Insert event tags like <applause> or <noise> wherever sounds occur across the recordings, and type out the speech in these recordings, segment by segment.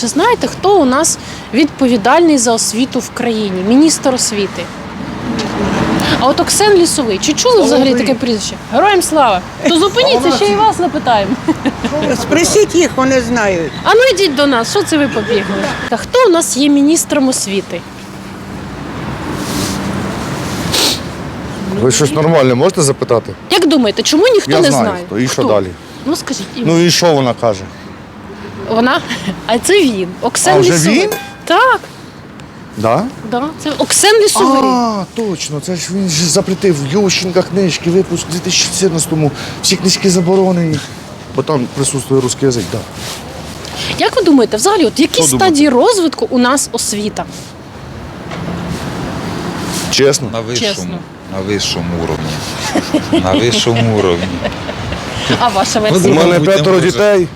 Чи знаєте, хто у нас відповідальний за освіту в країні? Міністр освіти. А от Оксен Лісовий, чи чули взагалі таке прізвище? Героям слава! То зупиніться, ще і вас запитаємо. Спросіть їх, вони знають. А ну йдіть до нас, що це ви побігли? Та хто у нас є міністром освіти? Ви щось нормальне можете запитати? Як думаєте, чому ніхто Я не знаю, знає? хто. І що Хто? далі? Ну скажіть, і Ну і що вона каже? вона? А це він. Оксен А, вже Лісовий. він? Так, Да? да, це Оксен Лісовий. А, точно, це ж він ж запретив Ющенка книжки, випуск у 2014-му. Всі книжки заборонені. Бо там присутствує русський язик, так. Да. Як ви думаєте, взагалі, от в якій Що стадії розвитку у нас освіта? Чесно. На высшем, Честно. на высшем уровне. На высшем уровне. А ваша У версія? мене Мабуть, не п'ятеро може. дітей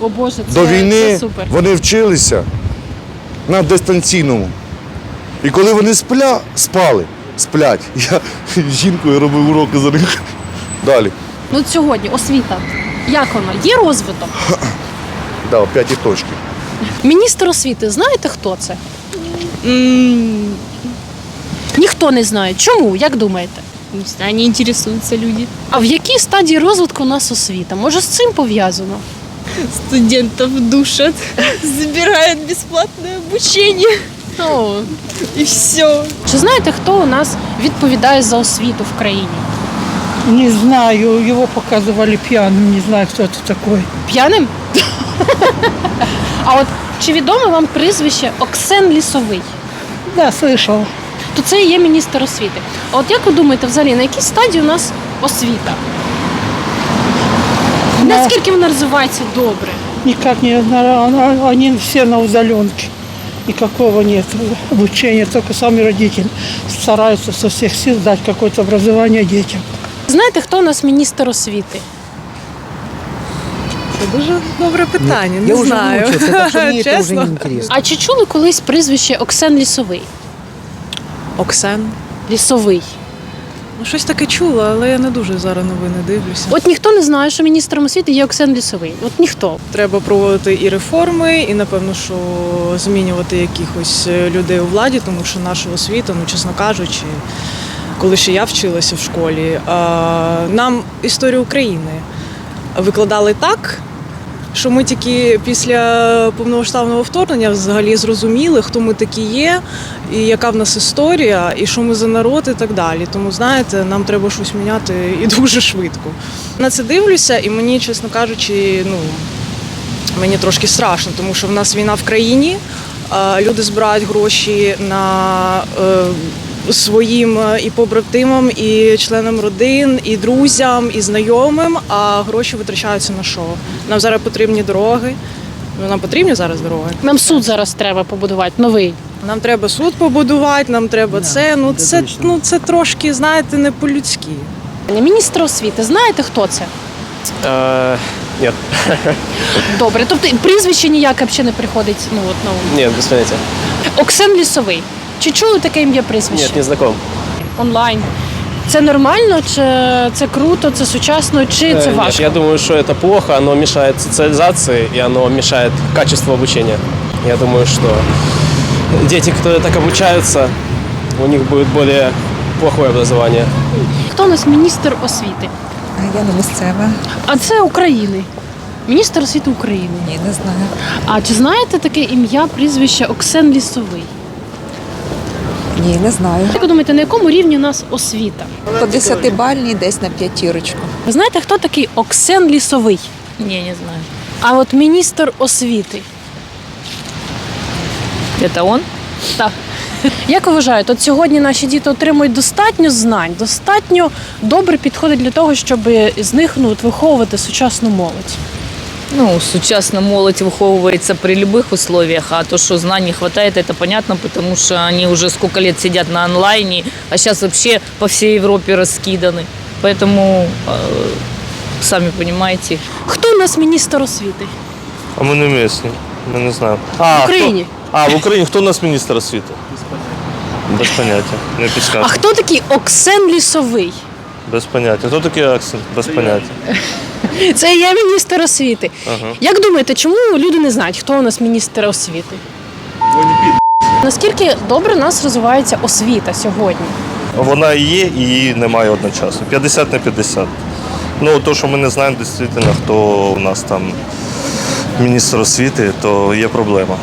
о Боже, це, до це війни. супер. Вони вчилися на дистанційному. І коли вони спля, спали, сплять, <laughs> я з жінкою робив уроки за них. Далі. Ну от сьогодні освіта. Як вона? Є розвиток? Да, п'яті точки. Міністр освіти, знаєте, хто це? Ніхто не знає. Чому? Як думаєте? Не знаю, не интересуются люди. А в якій стадії розвитку у нас освіта? Може, з цим пов'язано? Студентов душат, забирают бесплатное обучение Ну, и все. чи знаєте, хто у нас відповідає за освіту в країні? Не знаю, его показывали пьяным, не знаю, кто это такой. П'яним? А от чи відоме вам прізвище Оксен Лісовий? Да, слышал. То це і є міністр освіти. А от як ви думаєте, взагалі, на якій стадії у нас освіта? Наскільки вона розвивається добре? Никак не знаю, она- они все на удаленке. Никакого нет обучения, только сами родители стараются со всех сил дать какое-то образование детям. Знаєте, хто у нас міністр освіти? Це дуже добре питання. Не Я уже знаю. выучился, так это уже <laughs> Чесно. не. А чи чули колись прізвище Оксен Лісовий? Оксан. Лісовий. Ну, щось таке чула, але я не дуже зараз новини дивлюся. От ніхто не знає, що міністром освіти є Оксен Лісовий. От ніхто. Треба проводити і реформи, і напевно, що змінювати якихось е, людей у владі, тому що наша освіта, ну чесно кажучи, коли ще я вчилася в школі, нам історію України викладали так. Що ми тільки після повномасштабного вторгнення взагалі зрозуміли, хто ми такі є, і яка в нас історія, і що ми за народ, і так далі. Тому знаєте, нам треба щось міняти і <laughs> дуже швидко. На це дивлюся, і мені, чесно кажучи, ну мені трошки страшно, тому що в нас війна в країні. Люди збирають гроші на е, своїм е, і побратимам, і членам родин, і друзям, і знайомим. А гроші витрачаються на що? Нам зараз потрібні дороги. Ну, нам потрібні зараз дороги. Нам суд зараз треба побудувати новий. Нам треба суд побудувати, нам треба це. Ну це ну це трошки, знаєте, не по-людськи. Міністр освіти, знаєте, хто це? Э, Нет, Добре, тобто прізвище ніяке взагалі не приходить. Ну от на ум. нет, без. Оксен Лісовий. Чи чули таке ім'я прізвище? Нет, не знаком. Онлайн. Це нормально, чи це круто, це сучасно, чи Э, це нет, важко? я думаю, что это плохо, оно мешает социализации и оно мешает качеству обучения. Я думаю, что дети, которые так обучаются, у них будет более плохое образование. Хто у нас міністр освіти? Я не місцева. А це України. Міністр освіти України. Ні, не знаю. А чи знаєте таке ім'я, прізвище Оксен Лісовий? Ні, не знаю. Як ви думаєте, на якому рівні у нас освіта? По десятибальній десь на п'ятірочку. Ви знаєте, хто такий Оксен Лісовий? Не, не знаю. А от міністр освіти. Это он? Так. Як ви вважаєте, от сьогодні наші діти отримують достатньо знань, достатньо добре підходить для того, щоб з них ну, от, виховувати сучасну молодь? Ну, сучасно молодь выховывается при любых условиях, а то, что знаний не хватает, это понятно, потому что они уже сколько лет сидят на онлайне, а сейчас вообще по всей Европе раскиданы. Поэтому, э, сами понимаете, Хто у нас міністр освіти? А ми не місні. Ми не знаємо. А, В Україні. Хто, а, в Україні хто у нас міністр освіти? Без поняття. Не А підказка. хто такий Оксен Лісовий? Без поняття. Хто такий акцент? Без поняття. <laughs> Це є міністр освіти. Ага. Як думаєте, чому люди не знають, хто у нас міністр освіти? Наскільки добре у нас розвивається освіта сьогодні? Вона і є, і її немає одночасно. 50 на 50. Ну, то, що ми не знаємо дійсно, хто у нас там міністр освіти, то є проблема.